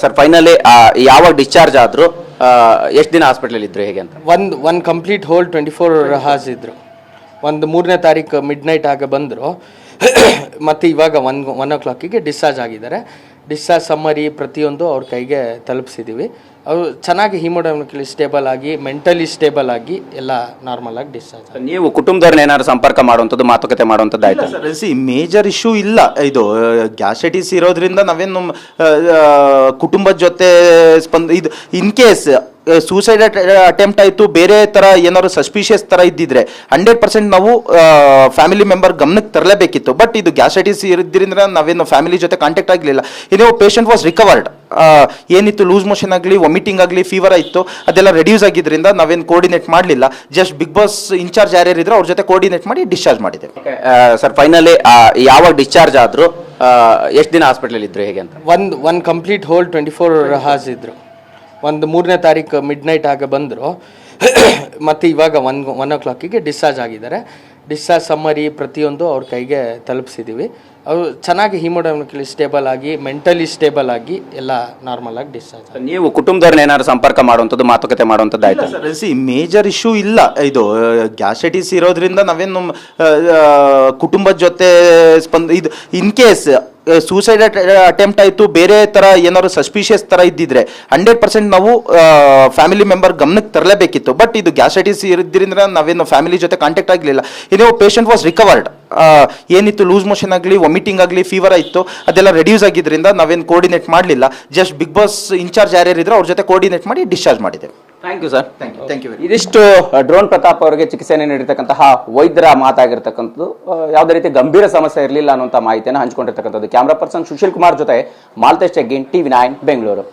Sir finally ಯಾವಾಗ discharge ಆದ್ರು ಎಷ್ಟು ದಿನ ಹಾಸ್ಪಿಟಲ್ ಇದ್ರು ಹೇಗೆ ಅಂತ? ಒಂದು ಒಂದು complete whole twenty four hours ಇದ್ರು. ಒಂದು ಮೂರನೇ ತಾರೀಕು ಮಿಡ್ ನೈಟ್ ಆಗ ಬಂದರು. ಮತ್ತು ಇವಾಗ ಒನ್ ಒನ್ ಓ ಕ್ಲಾಕಿಗೆ ಡಿಸ್ಚಾರ್ಜ್ ಆಗಿದ್ದಾರೆ. ಡಿಸ್ಚಾರ್ಜ್ ಸಮ್ಮರಿ ಪ್ರತಿಯೊಂದು ಅವ್ರ ಕೈಗೆ ತಲುಪಿಸಿದ್ದೀವಿ ಅವರು ಚೆನ್ನಾಗಿ ಹಿಮೋಡಮಿಕಲಿ ಸ್ಟೇಬಲ್ ಆಗಿ ಮೆಂಟಲಿ ಸ್ಟೇಬಲ್ ಆಗಿ ಎಲ್ಲ ನಾರ್ಮಲ್ ಆಗಿ ಡಿಸ್ಚಾರ್ಜ್ ನೀವು ಕುಟುಂಬದವ್ರನ್ನ ಏನಾದ್ರು ಸಂಪರ್ಕ ಮಾಡುವಂಥದ್ದು ಮಾತುಕತೆ ಮಾಡುವಂಥದ್ದು ಆಯ್ತು? ಸಿ ಮೇಜರ್ ಇಶ್ಯೂ ಇಲ್ಲ. ಇದು ಗ್ಯಾಸ್ಟ್ರೈಟಿಸ್ ಇರೋದ್ರಿಂದ ನಾವೇನು ಕುಟುಂಬದ ಜೊತೆ ಸ್ಪಂದ ಇದು ಇನ್ ಕೇಸ್ ಸೂಸೈಡ್ ಅಟೆಂಪ್ಟ್ ಆಯಿತು. ಬೇರೆ ಥರ ಏನಾದ್ರು ಸಸ್ಪಿಷಿಯಸ್ ಥರ ಇದ್ದಿದ್ರೆ ಹಂಡ್ರೆಡ್ ಪರ್ಸೆಂಟ್ ನಾವು ಫ್ಯಾಮಿಲಿ ಮೆಂಬರ್ ಗಮನಕ್ಕೆ ತರಲೇಬೇಕಿತ್ತು. ಬಟ್ ಇದು ಗ್ಯಾಸ್ಟ್ರೈಟಿಸ್ ಇರೋದ್ರಿಂದ ನಾವೇನು ಫ್ಯಾಮಿಲಿ ಜೊತೆ ಕಾಂಟ್ಯಾಕ್ಟ್ ಆಗಲಿಲ್ಲ. ಇನ್ನು ಪೇಷಂಟ್ ವಾಸ್ ರಿಕವರ್ಡ್ ಏನಿತ್ತು? ಲೂಸ್ ಮೋಷನ್ ಆಗಲಿ ವಾಮಿಟಿಂಗ್ ಆಗಲಿ ಫೀವರ್ ಆಯಿತು. ಅದೆಲ್ಲ ರೆಡ್ಯೂಸ್ ಆಗಿದ್ದರಿಂದ ನಾವೇನು ಕೋರ್ಡಿನೇಟ್ ಮಾಡಲಿಲ್ಲ. ಜಸ್ಟ್ ಬಿಗ್ ಬಾಸ್ ಇನ್ಚಾರ್ಜ್ ಯಾರ್ಯಾರಿದ್ರು ಅವ್ರ ಜೊತೆ ಕೋರ್ಡಿನೇಟ್ ಮಾಡಿ ಡಿಸ್ಚಾರ್ಜ್ ಮಾಡಿದೆ. ಸರ್ ಫೈನಲಿ ಯಾವಾಗ ಡಿಸ್ಚಾರ್ಜ್ ಆದರೂ ಎಷ್ಟು ದಿನ ಹಾಸ್ಪಿಟ್ಲಲ್ಲಿ ಇದ್ರು ಹೇಗೆ ಅಂತ? ಒಂದು ಒಂದು complete whole twenty four hours ಇದ್ರು. ಒಂದು ಮೂರನೇ ತಾರೀಕು ಮಿಡ್ ನೈಟ್ ಆಗ ಬಂದರು. ಮತ್ತು ಇವಾಗ ಒನ್ ಒನ್ ಓ ಕ್ಲಾಕಿಗೆ ಡಿಸ್ಚಾರ್ಜ್ ಆಗಿದ್ದಾರೆ. ಡಿಸ್ಚಾರ್ಜ್ ಸಮ್ಮರಿ ಪ್ರತಿಯೊಂದು ಅವ್ರ ಕೈಗೆ ತಲುಪಿಸಿದ್ದೀವಿ ಅವರು ಚೆನ್ನಾಗಿ ಹಿಮೋಡಮಿಕಲಿ ಸ್ಟೇಬಲ್ ಆಗಿ ಮೆಂಟಲಿ ಸ್ಟೇಬಲ್ ಆಗಿ ಎಲ್ಲ ನಾರ್ಮಲ್ ಆಗಿ ಡಿಸ್ಚಾರ್ಜ್ ನೀವು ಕುಟುಂಬದವ್ರನ್ನ ಏನಾದ್ರು ಸಂಪರ್ಕ ಮಾಡುವಂಥದ್ದು ಮಾತುಕತೆ ಮಾಡುವಂಥದ್ದು ಆಯ್ತು? ಸಿ ಮೇಜರ್ ಇಶ್ಯೂ ಇಲ್ಲ. ಇದು ಗ್ಯಾಸ್ಟ್ರೈಟಿಸ್ ಇರೋದ್ರಿಂದ ನಾವೇನು ಕುಟುಂಬದ ಜೊತೆ ಸ್ಪಂದ ಇದು ಇನ್ ಕೇಸ್ ಸೂಸೈಡ್ ಅಟೆಂಪ್ಟ್ ಆಯಿತು. ಬೇರೆ ಥರ ಏನಾದ್ರು ಸಸ್ಪಿಷಿಯಸ್ ಥರ ಇದ್ದಿದ್ರೆ ಹಂಡ್ರೆಡ್ ಪರ್ಸೆಂಟ್ ನಾವು ಫ್ಯಾಮಿಲಿ ಮೆಂಬರ್ ಗಮನಕ್ಕೆ ತರಲೇಬೇಕಿತ್ತು. ಬಟ್ ಇದು ಗ್ಯಾಸ್ಟ್ರೈಟಿಸ್ ಇರೋದ್ರಿಂದ ನಾವೇನು ಫ್ಯಾಮಿಲಿ ಜೊತೆ ಕಾಂಟ್ಯಾಕ್ಟ್ ಆಗಲಿಲ್ಲ. ಇನ್ನೂ ಪೇಷಂಟ್ ವಾಸ್ ರಿಕವರ್ಡ್ ಏನಿತ್ತು? ಲೂಸ್ ಮೋಷನ್ ಆಗಲಿ ವಾಮಿಟಿಂಗ್ ಆಗಲಿ ಫೀವರ್ ಆಯಿತು. ಅದೆಲ್ಲ ರೆಡ್ಯೂಸ್ ಆಗಿದ್ದರಿಂದ ನಾವೇನು ಕೋರ್ಡಿನೇಟ್ ಮಾಡಲಿಲ್ಲ. ಜಸ್ಟ್ ಬಿಗ್ ಬಾಸ್ ಇನ್ಚಾರ್ಜ್ ಯಾರ್ಯಾರಿದ್ರು ಅವ್ರ ಜೊತೆ ಕೋರ್ಡಿನೇಟ್ ಮಾಡಿ ಡಿಸ್ಚಾರ್ಜ್ ಮಾಡಿದ್ದೇವೆ thank you sir thank you thank you ಇದಿಷ್ಟು ಡ್ರೋನ್ ಪ್ರತಾಪ್ ಅವರಿಗೆ ಚಿಕಿತ್ಸೆಯನ್ನು ನೀಡಿರ್ತಕ್ಕಂತಹ ವೈದ್ಯರ ಮಾತಾಗಿರ್ತಕ್ಕಂಥದ್ದು ಯಾವುದೇ ರೀತಿ ಗಂಭೀರ ಸಮಸ್ಯೆ ಇರಲಿಲ್ಲ ಅನ್ನುವಂಥ ಮಾಹಿತಿಯನ್ನು ಹಂಚಿಕೊಂಡಿರ್ತಕ್ಕಂಥದ್ದು. ಕ್ಯಾಮ್ರಾ ಪರ್ಸನ್ ಸುಶೀಲ್ ಕುಮಾರ್ ಜೊತೆ ಮಾಲ್ತೇಶ್ ಚೆಗ್ಗಿನ್ ಟಿವಿ ನೈನ್ ಬೆಂಗಳೂರು.